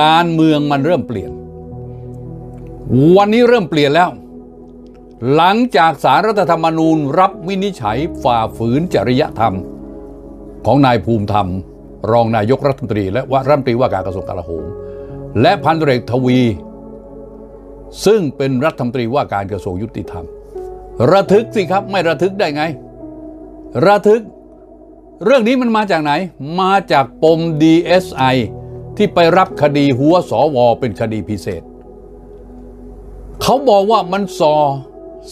การเมืองมันเริ่มเปลี่ยน วันนี้เริ่มเปลี่ยนแล้ว หลังจากสารรัฐธรรมนูญรับวินิจฉัยฝ่าฝืนจริยธรรม ของนายภูมิธรรม รองนายกรัฐมนตรี และว่ารัฐมนตรีว่าการกระทรวงกลาโหม และพันตรเอกทวี ซึ่งเป็นรัฐมนตรีว่าการกระทรวงยุติธรรม ระทึกสิครับไม่ระทึกได้ไง ระทึก เรื่องนี้มันมาจากไหน มาจากปม DSI ที่ไปรับคดีหัวสวเป็นคดีพิเศษ เขาบอกว่ามันสอ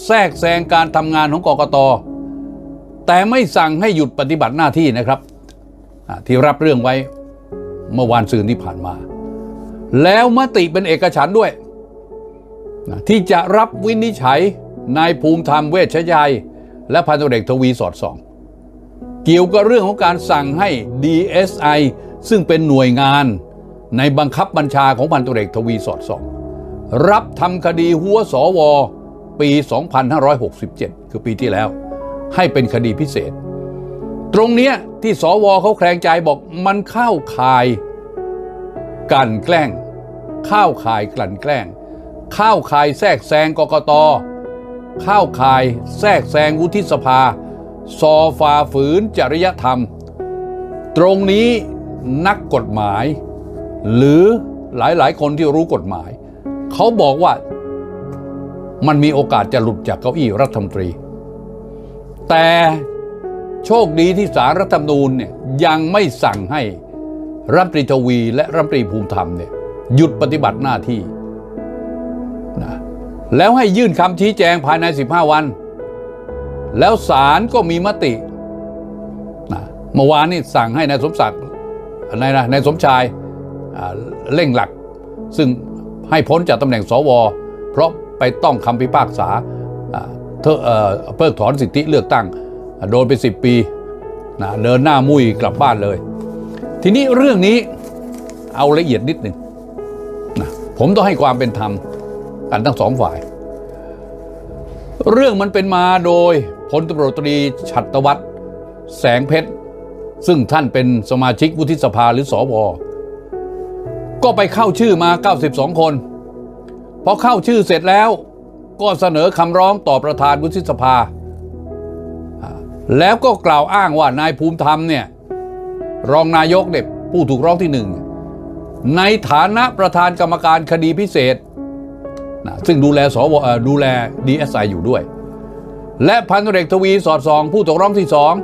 แทรกแซงการทำงานของกกต แต่ไม่สั่งให้หยุดปฏิบัติหน้าที่นะครับที่รับเรื่องไว้เมื่อวานซืนที่ผ่านมา แล้วมติเป็นเอกฉันด้วย ที่จะรับวินิจฉัยนายภูมิธรรมเวชชัย และพันตำรวจเอกทวีสอดส่อง เกี่ยวกับเรื่องของการสั่งให้ DSI ซึ่งเป็นหน่วยงาน ในบังคับบัญชาของพันตุเอกทวีสอดส่อง รับทำคดีหัวสว ปี 2567 คือปีที่แล้ว ให้เป็นคดีพิเศษ ตรงเนี้ยที่สวเขาแคลงใจบอกมันเข้าข่ายกลั่นแกล้งเข้าข่ายกลั่นแกล้งเข้าข่ายแทรกแซงกกตเข้าข่ายแทรกแซงวุฒิสภาซอฝ่าฝืนจริยธรรม ตรงนี้นักกฎหมาย หรือหลายๆ คนที่รู้กฎหมาย เขาบอกว่ามันมีโอกาสจะหลุดจากเก้าอี้รัฐมนตรี แต่โชคดีที่สารรัฐธรรมนูญเนี่ยยังไม่สั่งให้รัฐมนตรีทวี และรัฐมนตรีภูมิธรรมเนี่ยหยุดปฏิบัติหน้าที่นะแล้วให้ยื่นคำชี้แจงภายใน 15 วัน แล้วศาลก็มีมตินะเมื่อวานนี่สั่งให้นายสมศักดิ์นายนะนายสมชาย เร่งหลัก ซึ่งให้พ้นจากตำแหน่งสว เพราะไปต้องคำพิพากษาเพิกถอนสิทธิเลือกตั้ง โดนไป 10 ปีนะเดินหน้ามุยกลับบ้านเลย ทีนี้เรื่องนี้เอาละเอียดนิดหนึ่งนะผมต้องให้ความเป็นธรรมกันทั้งสองฝ่าย เรื่องมันเป็นมาโดยพลตำรวจตรีฉัตรวัฒน์แสงเพชร ซึ่งท่านเป็นสมาชิกวุฒิสภาหรือสว ก็ไปเข้าชื่อมา 92 คนพอเข้าชื่อเสร็จแล้วก็เสนอคำร้องต่อประธานวุฒิสภา แล้วก็กล่าวอ้างว่านายภูมิธรรมเนี่ยรองนายกเนี่ยผู้ถูกร้องที่หนึ่งในฐานะประธานกรรมการคดีพิเศษนะซึ่งดูแลสวเอ่อดูแล DSI อยู่ด้วย และพันตำรวจเอกทวีสอดสองผู้ตกร้องที่สอง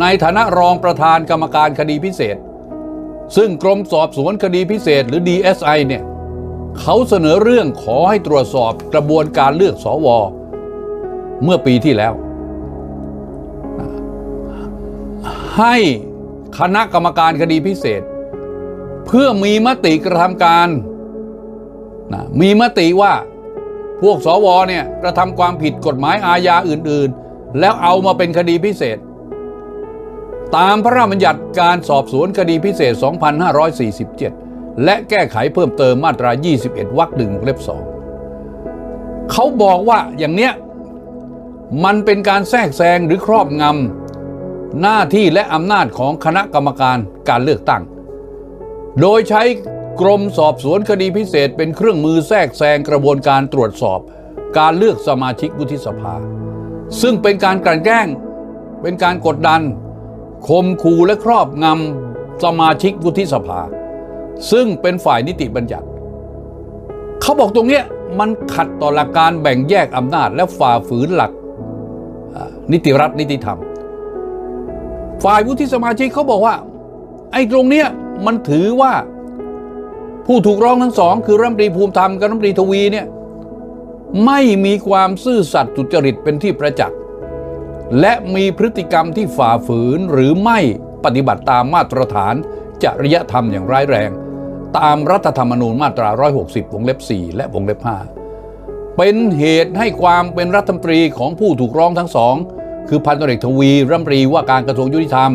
ในฐานะรองประธานกรรมการคดีพิเศษ ซึ่งกรมสอบสวนคดีพิเศษหรือ DSI เนี่ยเขาเสนอเรื่องขอให้ตรวจสอบกระบวนการเลือกสวเมื่อปีที่แล้ว ให้คณะกรรมการคดีพิเศษ เพื่อมีมติกระทำการนะมีมติว่าพวกสวเนี่ยกระทำความผิดกฎหมายอาญาอื่น ๆ แล้วเอามาเป็นคดีพิเศษ ตามพระราชบัญญัติการสอบสวนคดีพิเศษ 2547 และแก้ไขเพิ่มเติมมาตรา 21 วรรคหนึ่งเล็บสองเขาบอกว่าอย่างเนี้ยมันเป็นการแทรกแซงหรือครอบงำหน้าที่และอำนาจของคณะกรรมการการเลือกตั้ง โดยใช้กรมสอบสวนคดีพิเศษเป็นเครื่องมือแทรกแซงกระบวนการตรวจสอบ การเลือกสมาชิกวุฒิสภา ซึ่งเป็นการกลั่นแกล้ง เป็นการกดดัน ข่มขู่และครอบงำสมาชิกวุฒิสภา ซึ่งเป็นฝ่ายนิติบัญญัติเขาบอกตรงเนี้ยมันขัดต่อหลักการแบ่งแยกอำนาจ และฝ่าฝืนหลักนิติรัฐนิติธรรม ฝ่ายวุฒิสมาชิกเขาบอกว่า ไอ้ตรงเนี้ยมันถือว่าผู้ถูกร้องทั้งสอง คือรัฐมนตรีภูมิธรรมกับรัฐมนตรีทวีเนี่ยไม่มีความซื่อสัตย์สุจริตเป็นที่ประจักษ์ และมีพฤติกรรมที่ฝ่าฝืนหรือไม่ปฏิบัติตามมาตรฐานจริยธรรมอย่างร้ายแรง ตามรัฐธรรมนูญมาตรา 160 วงเล็บ 4 และวงเล็บ 5 เป็นเหตุให้ความเป็นรัฐมนตรีของผู้ถูกร้องทั้งสอง คือพันตำรวจทวีรัฐมนตรีว่าการกระทรวงยุติธรรม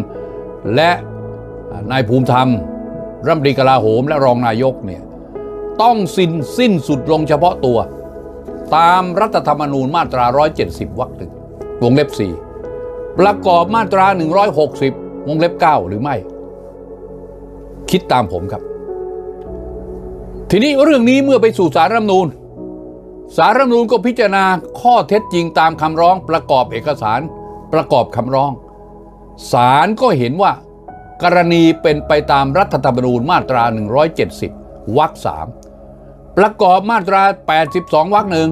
และนายภูมิธรรมรัฐมนตรีกลาโหมและรองนายกเนี่ยต้องสิ้นสิ้นสุดลงเฉพาะตัว ตามรัฐธรรมนูญมาตรา 170 วรรคหนึ่ง วงเล็บ 4 ประกอบมาตรา 160 วงเล็บ 9 หรือไม่ คิดตามผมครับ ทีนี้เรื่องนี้เมื่อไปสู่สารรัฐธรรมนูญสารรัฐธรรมนูญก็พิจารณาข้อเท็จจริงตามคำร้องประกอบเอกสารประกอบคำร้องศาลก็เห็นว่า กรณีเป็นไปตามรัฐธรรมนูญมาตรา 170 วรรคสามประกอบมาตรา 82 วรรคหนึ่ง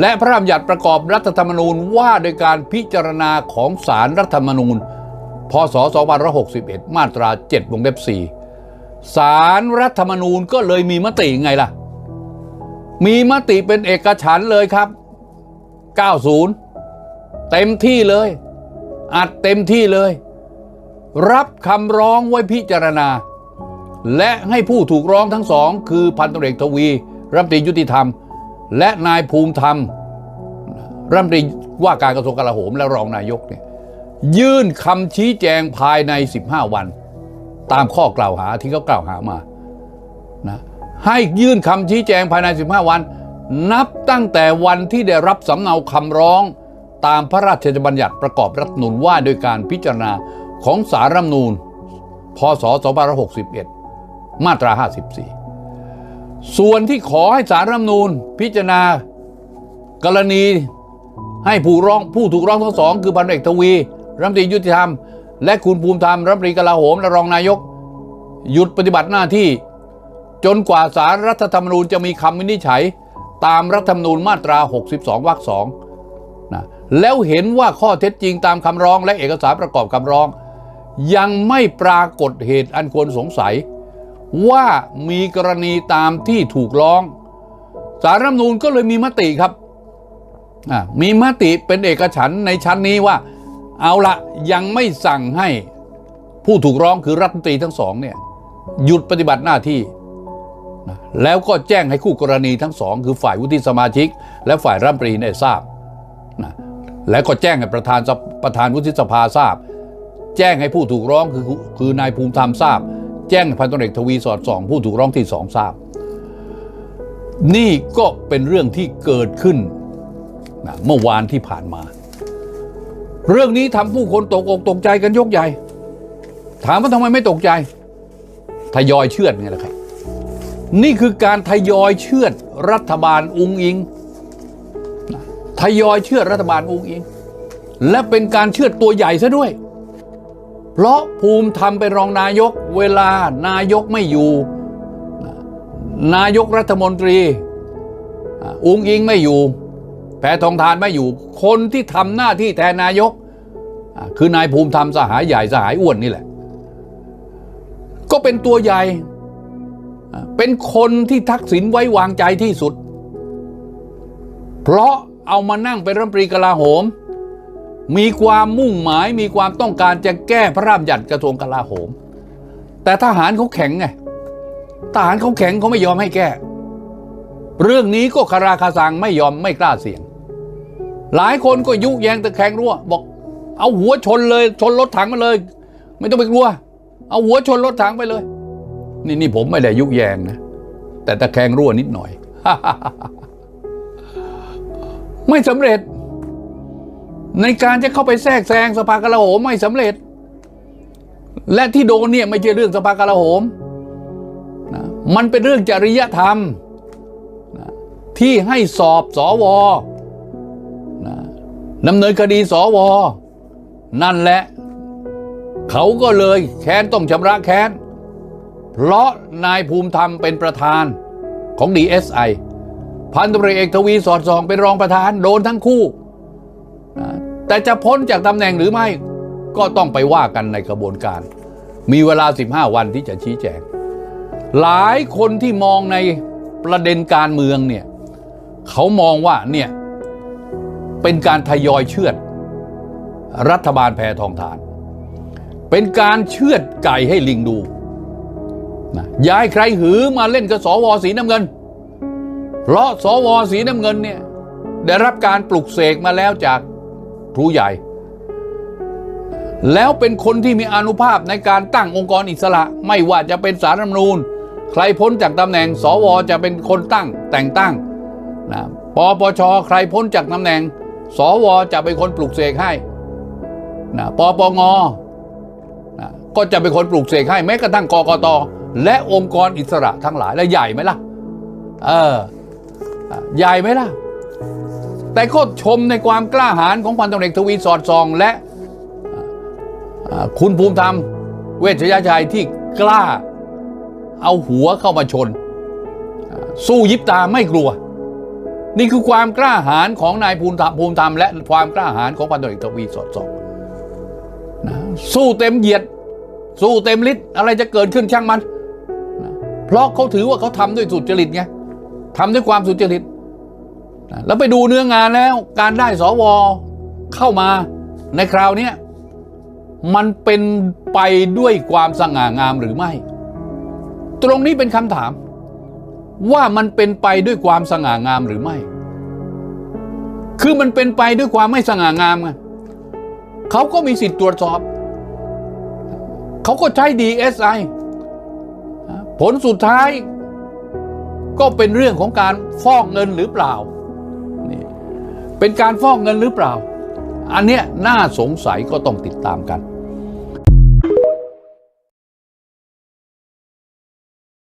และพระราชบัญญัติประกอบรัฐธรรมนูญว่าโดยการพิจารณาของศาลรัฐธรรมนูญ พศ 2561 มาตรา7วงเล็บ4ศาลรัฐธรรมนูญก็เลยมีมติไงล่ะ มีมติเป็นเอกฉันเลยครับ 90 เต็มที่เลย อัดเต็มที่เลย รับคำร้องไว้พิจารณา และให้ผู้ถูกร้องทั้งสอง คือพันตำรวจเอกทวี รัฐมนตรียุติธรรม และนายภูมิธรรมรัฐมนตรีว่าการกระทรวงกลาโหมและรองนายกเนี่ยยื่นคำชี้แจงภายใน 15 วัน ตามข้อกล่าวหาที่เขากล่าวหามานะให้ยื่นคำชี้แจงภายใน 15 วัน นับตั้งแต่วันที่ได้รับสำเนาคำร้อง ตามพระราชบัญญัติประกอบรัฐนูญว่าโดยการพิจารณาของสารรัฐนูญพศ2561 มาตรา 54 ส่วนที่ขอให้สารรัฐธรรมนูญพิจารณา กรณีให้ผู้ร้องผู้ถูกร้องทั้งสอง คือพันเอกทวีรัฐมนตรียุติธรรม และคุณภูมิธรรมรัฐมนตรีกลาโหมและรองนายก หยุดปฏิบัติหน้าที่ จนกว่าสารรัฐธรรมนูญจะมีคำวินิจฉัย ตามรัฐธรรมนูญมาตรา 62วรรคสองนะแล้วเห็นว่าข้อเท็จจริงตามคำร้องและเอกสารประกอบคำร้อง ยังไม่ปรากฏเหตุอันควรสงสัย ว่ามีกรณีตามที่ถูกร้อง สารรัฐมนูญก็เลยมีมติครับ มีมติเป็นเอกฉันในชั้นนี้ว่า เอาละยังไม่สั่งให้ผู้ถูกร้องคือรัฐมนตรีทั้งสองเนี่ยหยุดปฏิบัติหน้าที่ แล้วก็แจ้งให้คู่กรณีทั้งสอง คือฝ่ายวุฒิสมาชิก และฝ่ายรัฐมนตรีได้ทราบนะแล้วก็แจ้งให้ประธานประธานวุฒิสภาทราบ แจ้งให้ผู้ถูกร้องคือคือนายภูมิธรรมทราบ แจ้งพันตำรวจเอกทวีสอดส่อง ผู้ถูกร้องที่สองทราบ นี่ก็เป็นเรื่องที่เกิดขึ้นนะเมื่อวานที่ผ่านมา เรื่องนี้ทำผู้คนตกอกตกใจกันยกใหญ่ ถามว่าทำไมไม่ตกใจ ทยอยเชื่อดไงล่ะครับ นี่คือการทยอยเชื่อดรัฐบาลอุงอิง ทยอยเชื่อดรัฐบาลอุงอิง และเป็นการเชื่อดตัวใหญ่ซะด้วย เพราะภูมิธรรมเป็นรองนายกเวลานายกไม่อยู่ นายกรัฐมนตรีอ่าอุงอิงไม่อยู่ แพทองทานไม่อยู่ คนที่ทำหน้าที่แทนนายก คือนายภูมิธรรมสหายใหญ่สหายอ้วนนี่แหละ ก็เป็นตัวใหญ่ เป็นคนที่ทักษิณไว้วางใจที่สุด เพราะเอามานั่งเป็นรัฐมนตรีกลาโหม มีความมุ่งหมายมีความต้องการจะแก้พระราชบัญญัติกระทรวงกลาโหม แต่ทหารเขาแข็งไงทหารเขาแข็งเขาไม่ยอมให้แก้ เรื่องนี้ก็คาราคาซังไม่ยอมไม่กล้าเสี่ยง หลายคนก็ยุแยงตะแคงรั่วบอก เอาหัวชนเลยชนรถถังมาเลย ไม่ต้องไปกลัว เอาหัวชนรถถังไปเลย นี่นี่ผมไม่ได้ยุแยงนะ แต่ตะแคงรั่วนิดหน่อย ไม่สำเร็จ ในการจะเข้าไปแทรกแซงสภากลาโหมไม่สำเร็จ และที่โดนเนี่ยไม่ใช่เรื่องสภากลาโหมนะมันเป็นเรื่องจริยธรรมนะที่ให้สอบสอวนะดำเนินคดีสอวนั่นแหละ เขาก็เลยแค้นต้องชำระแค้น เพราะนายภูมิธรรมเป็นประธานของ DSI พันตำรวจเอกทวีสอดส่องเป็นรองประธานโดนทั้งคู่ แต่จะพ้นจากตำแหน่งหรือไม่ ก็ต้องไปว่ากันในกระบวนการ มีเวลา 15 วันที่จะชี้แจง หลายคนที่มองในประเด็นการเมืองเนี่ยเขามองว่าเนี่ยเป็นการทยอยเชือด รัฐบาลแพทองทาน เป็นการเชือดไก่ให้ลิงดูนะย้ายใครหือมาเล่นกับสวสีน้ำเงิน เพราะสวสีน้ำเงินเนี่ยได้รับการปลุกเสกมาแล้วจาก รูใหญ่ แล้วเป็นคนที่มีอนุภาพในการตั้งองค์กรอิสระ ไม่ว่าจะเป็นสารรัฐมนูญ ใครพ้นจากตำแหน่ง สวจะเป็นคนตั้งแต่งตั้งนะปปชใครพ้นจากตำแหน่ง สวจะเป็นคนปลุกเสกให้นะปปงนะก็จะเป็นคนปลุกเสกให้แม้กระทั่งกกตและองค์กรอิสระทั้งหลายและใหญ่ไหมล่ะ เออใหญ่ไหมล่ะ แต่ก็ชมในความกล้าหาญของพันตำรวจเอกทวีสอดส่อง และคุณภูมิธรรม เวชยชัยที่กล้าเอาหัวเข้ามาชน สู้ยิบตาไม่กลัว นี่คือความกล้าหาญของนายภูมิธรรมภูมิธรรมและความกล้าหาญของพันตำรวจเอกทวีสอดส่องนะสู้เต็มเหยียด สู้เต็มฤทธิ์อะไรจะเกิดขึ้นช่างมันนะเพราะเขาถือว่าเขาทำด้วยสุจริตไงทำด้วยความสุจริต แล้วไปดูเนื้องานแล้ว การได้สวเข้ามาในคราวนี้มันเป็นไปด้วยความสง่างามหรือไม่ ตรงนี้เป็นคำถาม ว่ามันเป็นไปด้วยความสง่างามหรือไม่ คือมันเป็นไปด้วยความไม่สง่างามไงเขาก็มีสิทธิ์ตรวจสอบ เขาก็ใช้ DSI ผลสุดท้ายก็เป็นเรื่องของการฟอกเงินหรือเปล่า เป็นการฟอกเงินหรือเปล่า อันเนี้ยน่าสงสัยก็ต้องติดตามกัน